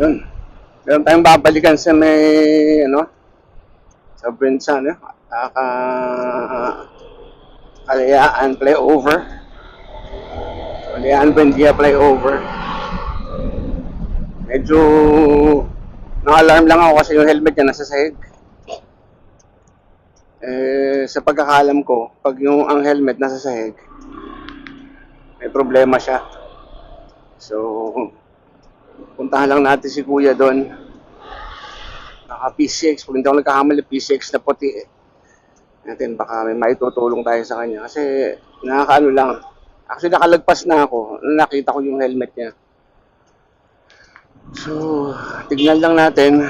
Yun. Meron tayong babalikan sa may, ano, sa Brinsan, eh. Kaka, Kalayaan flyover. Kalayaan Buendia flyover. Medyo, na-alarm lang ako kasi yung helmet niya nasa sahig. Eh, sa pagkakalam ko, pag yung ang helmet nasa sahig, may problema siya. So, puntahan lang natin si kuya doon. Naka P6, pag hindi ako nagkakamali, P6 na puti. Natin, baka may maitutulong tayo sa kanya. Kasi, nakakaano lang. Actually, nakalagpas na ako. Nakita ko yung helmet niya. So, tignan lang natin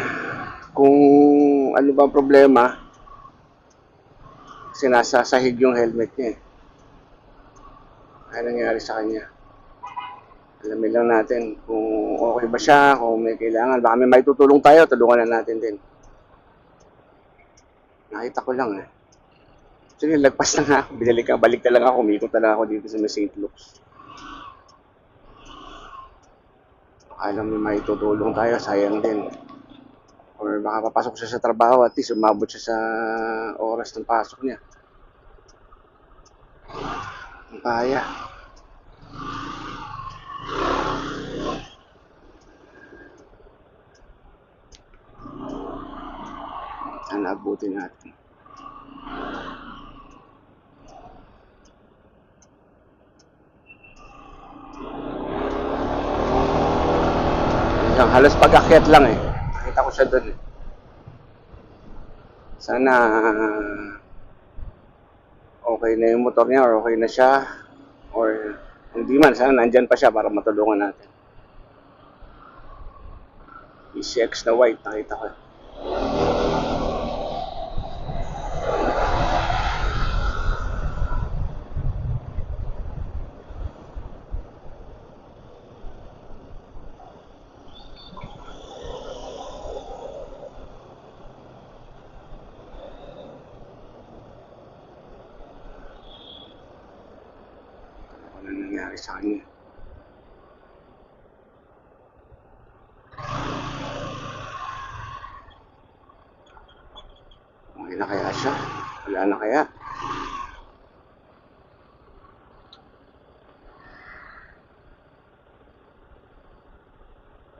kung ano ba problema. Kasi nasa sahig yung helmet niya eh. Ano nangyari sa kanya? Alamin lang natin kung okay ba siya, kung may kailangan. Baka may may tutulong tayo, tulungan na natin din. Nakita ko lang eh. Actually, lagpas na nga ako. Binalik ka, balik na lang ako. Umikot na ako dito sa may St. Luke's. Alam may may tutulong tayo, sayang din. Or baka papasok siya sa trabaho, at least umabot siya sa oras ng pasok niya. Ang kaya. Sana abutin natin. Yung halos pag-akyat lang eh. Nakita ko siya doon eh. Sana okay na yung motor niya or okay na siya or hindi man, sana nandyan pa siya para matulungan natin. PCX na white, nakita ko. Ano sa kanya. Okay na kaya siya? Wala na kaya?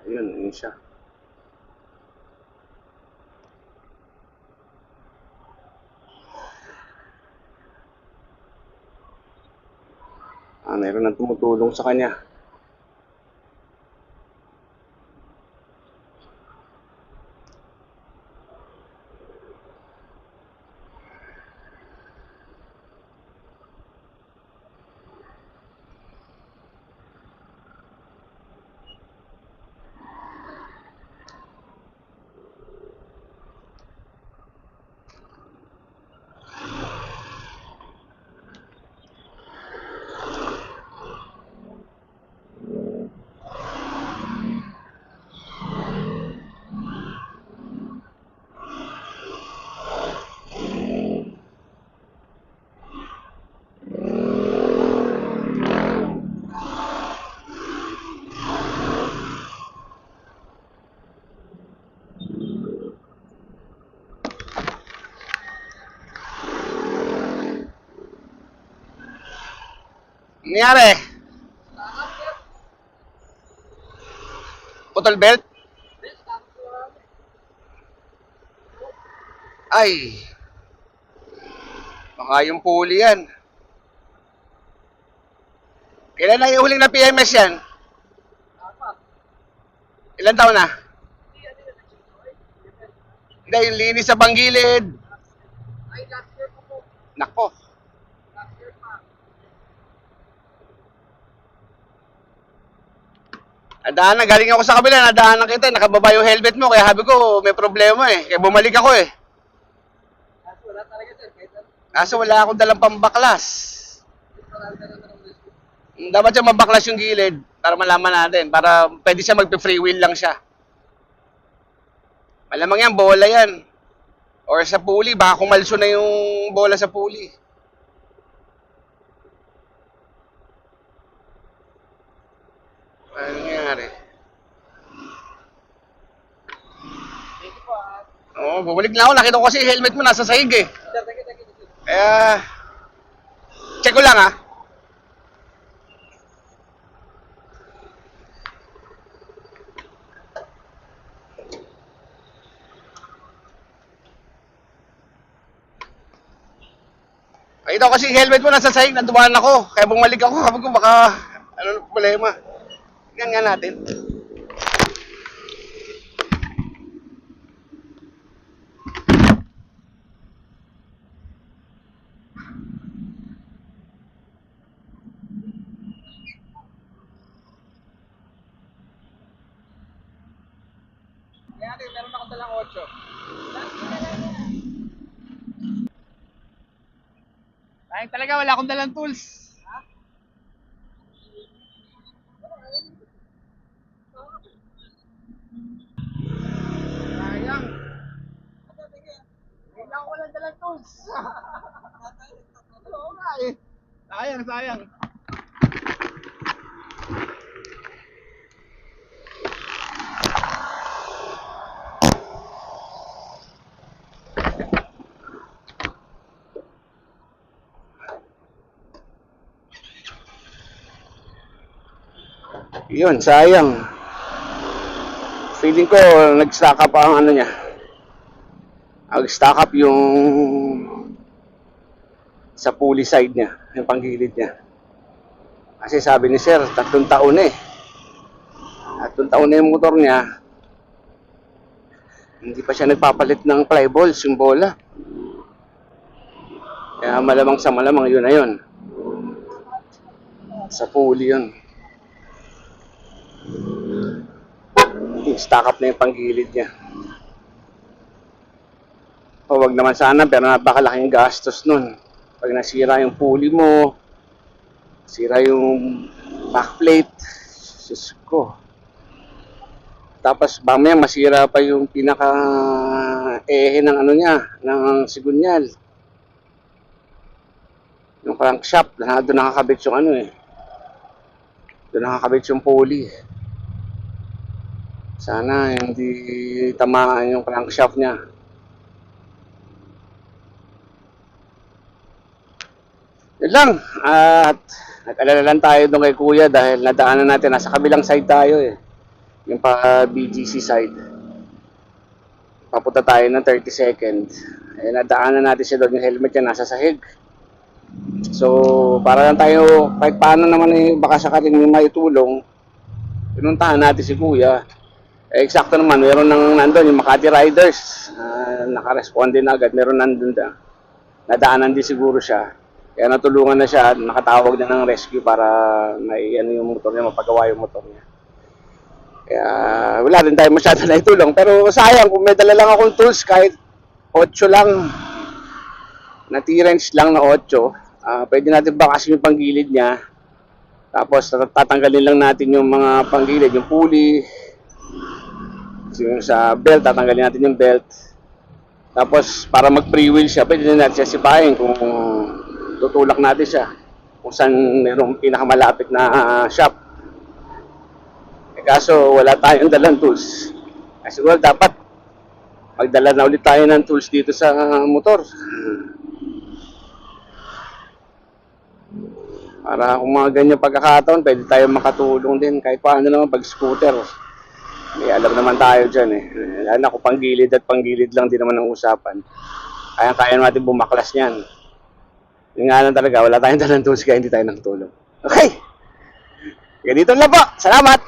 Ayun, yun siya. Ah, meron nang tumutulong sa kanya. Nangyari? Putol belt? Ay. Baka yung puli yan. Kailan na yung huling na PMS yan? Ilan taon na? Hindi, yung linis sa banggilid. Nako. Nadaanan, galing ako sa kabila, nadaanan kita, nakababa yung helmet mo, kaya sabi ko, may problema eh. Kaya bumalik ako eh. Kaso wala akong dalang pambaklas. Dapat siya mabaklas yung gilid para malaman natin, para pwede siya magpe-free wheel lang siya. Malamang yan, bola yan. Or sa puli, baka kumalso na yung bola sa puli. Nangyari? Oh, bumalik na ako. Nakita ko kasi helmet mo nasa sahig eh. Kaya, check ko lang ah. Nakita ko kasi helmet mo nasa sahig, nandumaan ako. Kaya bumalik ako, sabi ko baka, ano problema. Tingnan nga natin. Natin, meron ako dalang 8. Sayang talaga, wala akong dalang tools. Sayang. Wala akong tools. Oo nga. Sayang, sayang. Yun, sayang. Feeling ko, nag-stack up ang ano niya. Nag-stack up yung sa pulley side niya, yung panggilid niya. Kasi sabi ni sir, tatlong taon na eh. Tatlong taon na yung motor niya. Hindi pa siya nagpapalit ng fly yung bola. Kaya malamang sa malamang yun na yun. Sa pulley yun. Stack up na yung panggilid niya. O wag naman sana, pero napakalaking gastos nun. Pag nasira yung pulley mo, sira yung backplate, Diyos ko. Tapos mamaya masira pa yung pinaka ehe ng ano niya, ng sigunyal. Yung crankshaft, na doon nakakabit yung ano eh. Doon nakakabit yung pulley. Sana hindi tamaan yung crankshaft niya. Yun lang. At nag-alala lang tayo doon kay Kuya dahil nadaanan natin. Nasa kabilang side tayo eh. Yung pa BGC side. Papunta tayo ng 30 seconds. Eh, nadaanan natin siya doon. Yung helmet niya nasa sahig. So, para lang tayo, kahit paano naman eh, baka sakaling may maitulong, pinuntahan natin si Kuya. Eh, eksakto naman, meron nang nandun, yung Makati Riders, uh, nakaresponde na agad, meron nandun na. Nadaanan din siguro siya. Kaya natulungan na siya at nakatawag na ng rescue para may ano yung motor niya, mapagawa yung motor niya. Kaya wala rin tayo masyado na itulong. Pero sayang, kung may dala lang akong tools, kahit 8 lang, na T-wrench lang na 8, ah pwede natin bakasin yung panggilid niya. Tapos tat- tatanggalin lang natin yung mga panggilid, yung pulley, yung sa belt, tatanggalin natin yung belt. Tapos para mag-pre-wheel siya, pwede na natin siya sipahin kung tutulak natin siya. Kung saan mayroong pinakamalapit na ah, shop. Eh, kaso wala tayong dalang tools. Kasi siguro dapat magdala na ulit tayo ng tools dito sa motor. Para kung mga ganyan pagkakataon, pwede tayo makatulong din kahit paano naman pag scooter. May alam naman tayo dyan eh. Lalo na kung panggilid at panggilid lang din naman ang usapan. Kaya-kaya natin bumaklas niyan. Yung nga lang talaga, wala tayong dalang tools kaya hindi tayo nakatulong. Okay! Ganito lang po. Salamat!